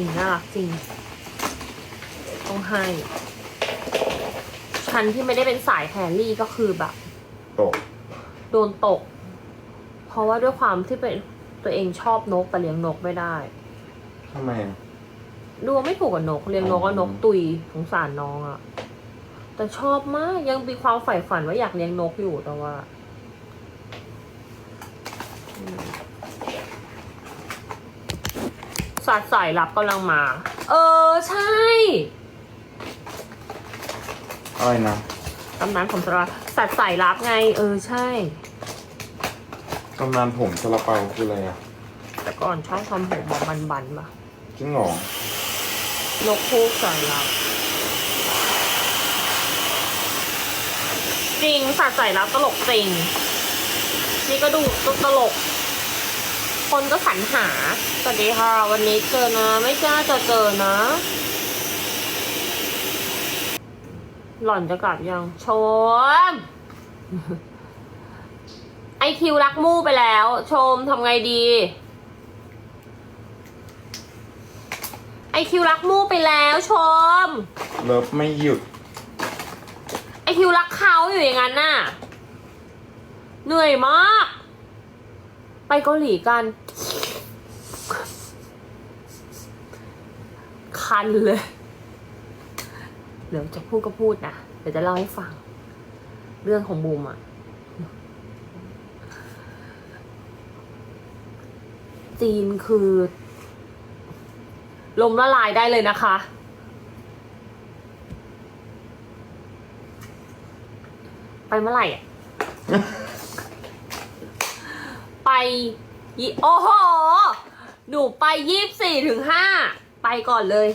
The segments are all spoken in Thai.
ริงน่ารักจริง ต้องให้ฉันที่ไม่ได้เป็นสายแฮร์รี่ก็คือแบบ ตกโดนตก เพราะว่าด้วยความที่เป็นตัวเองชอบนกแต่เลี้ยงนกไม่ได้ ทำไมอะ ดูไม่ถูกกับนก เลี้ยงนกก็อ๋อนกตุยสงสารน้องอะแต่ชอบมากยังมีความใฝ่ฝันว่าอยากเลี้ยงนกอยู่แต่ว่า อืมสัตว์สายลับกำลังมา เออ ใช่ อะไรนะตำนานผมสระสัตว์สายลับไง เออ ใช่ ตำนานผมซาลาเปาคืออะไรอะแต่ก่อนชอบทำผมบอกบันๆปะจริงเหรอนกคู่สายลับ จริงสัตว์สายลับตลกจริง นี่ก็ดูตลก คนก็สรรหา สวัสดีค่ะวันนี้เจอนะ ไม่กล้าจะเจอนะ หล่อนจะกลับยัง ชม ไอคิวรักมู่ไปแล้ว ชมทำไงดี ไอคิวรักมู่ไปแล้วชม เลิฟไม่หยุด ไอคิวรักเขาอยู่อย่างนั้นน่ะ เหนื่อยมาก ไปเกาหลีกัน คันเลยเดี๋ยวจะพูดก็พูดนะเดี๋ยวจะเล่าให้ฟัง เรื่องของบูมอะจีนคือลมละลายได้เลยนะคะ ไปเมื่อไหร่อะ โอ้โห หนูไปยี่สิบสี่ถึงห้า ไปก่อนเลย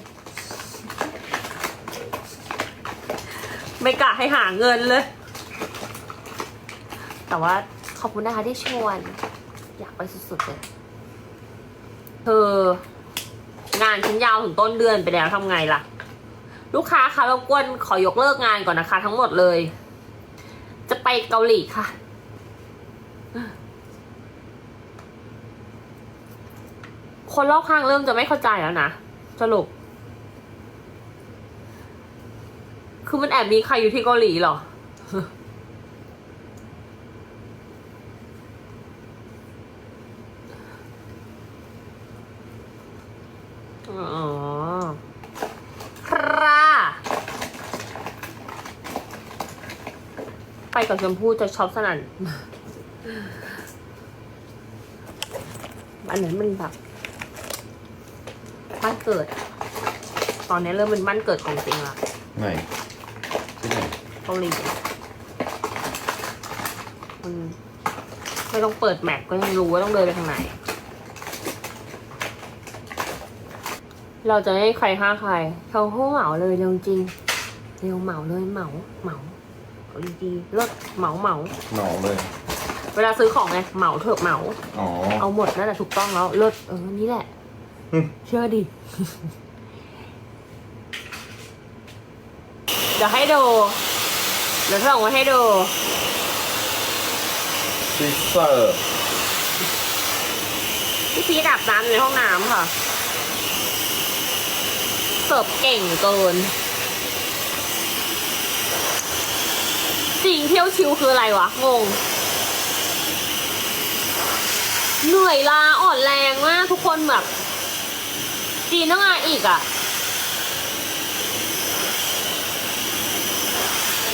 ไม่กะให้หาเงินเลย แต่ว่าขอบคุณนะคะที่ชวน อยากไปสุดๆเลย เธอ งานฉันยาวถึงต้นเดือนไปแล้วทำไงล่ะ ลูกค้าคะรบกวนขอยกเลิกงานก่อนนะคะ ทั้งหมดเลย จะไปเกาหลีค่ะ คนรอบข้างเริ่มจะไม่เข้าใจแล้วนะสรุป คือมันแอบมีใครอยู่ที่เกาหลีเหรออ๋อครับไปกับชมพู่จะช็อปสนั่นอันนั้นมันแบบ บ้านเกิดอะตอนนี้เริ่มเป็นบ้านเกิดของจริงละไหนที่ไหนเกาหลีอะมันไม่ต้องเปิดแมปก็ยังรู้ว่าต้องเดินไปทางไหน เราจะไม่ให้ใครฆ่าใครเขาห้เหมาเลยเร็วจริงเร็วเหมาเลยเหมาเหมาเอาดีๆเลิกเหมาเหมา หนอเลย เวลาซื้อของไงเหมาเถอะเหมา อ๋อ เอาหมดนั่นแหละถูกต้องแล้วเลิศเออนี่แหละอืม เชื่อดิ เดี๋ยวให้ดู เดี๋ยวส่งมาให้ดูซิสเซอร์พี่พีดับน้ำอยู่ในห้องน้ำค่ะ เสิร์ฟเก่งเกิน จริงเที่ยวชิวคืออะไรวะ งง เหนื่อยล้าอ่อนแรงมากทุกคนแบบ จีนต้องมาอีกอะ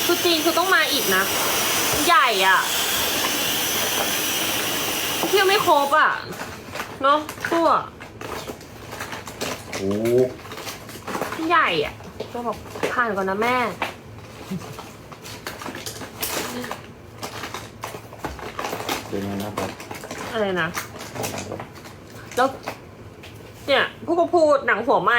คือจีนคือต้องมาอีกนะ ใหญ่อะเที่ยวไม่ครบอะ เนาะตัวโอ้ใหญ่อะก็บอกผ่านก่อนนะแม่เดี๋ยวนะครับอะไรนะ แล้ว เนี่ยพูดก็พูดหนังหัวไหม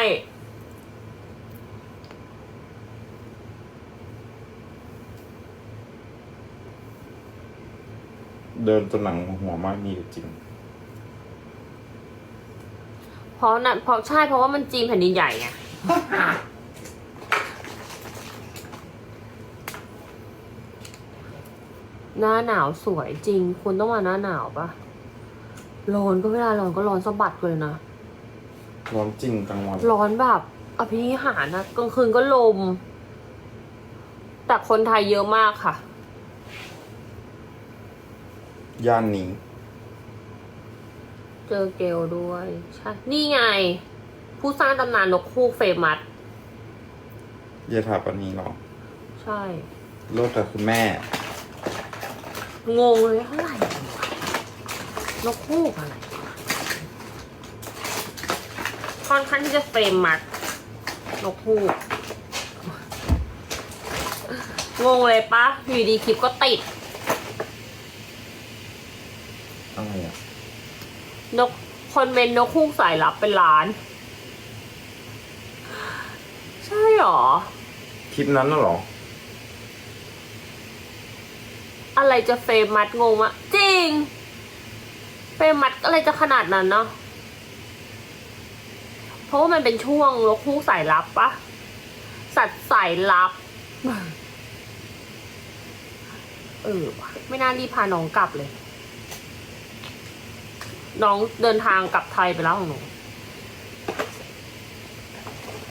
เดินจนหนังหัวมากมีอยู่จริง เพราะนั่นเพราะใช่เพราะว่ามันจีนแผ่นดินใหญ่ไง หน้าหนาวสวยจริง คุณต้องมาหน้าหนาวปะร้อนก็เวลาร้อนก็ร้อนสะบัดเลยนะ ร้อนจริงกลางวันร้อนแบบอภินิหารนะกลางคืนก็ลม แต่คนไทยเยอะมากค่ะ ย่านนี้ เจอเกลด้วย ใช่ นี่ไง ผู้สร้างตำนานนกคู่เฟมัสเยถาปนีเหรอ ใช่ โลกกับคุณแม่ งงเลยเท่าไหร่วะนกคู่อะไร ค่อนข้างที่จะเฟรมมัดนกคู่งงเลยปะอยู่ดีคลิปก็ติด อะไรอะนกคนเป็นนกคู่สายลับเป็นล้าน ใช่หรอ คลิปนั้นน่ะเหรอ อะไรจะเฟรมมัดงงอะจริง เฟรมมัดอะไรจะขนาดนั้นเนาะเพ ราะว่ามันเป็นช่วงลกคู่สายลับปะสัตว์สายลับ เออวะไม่น่ารีบพาน้องกลับเลย น้องเดินทางกลับไทยไปแล้วของหนู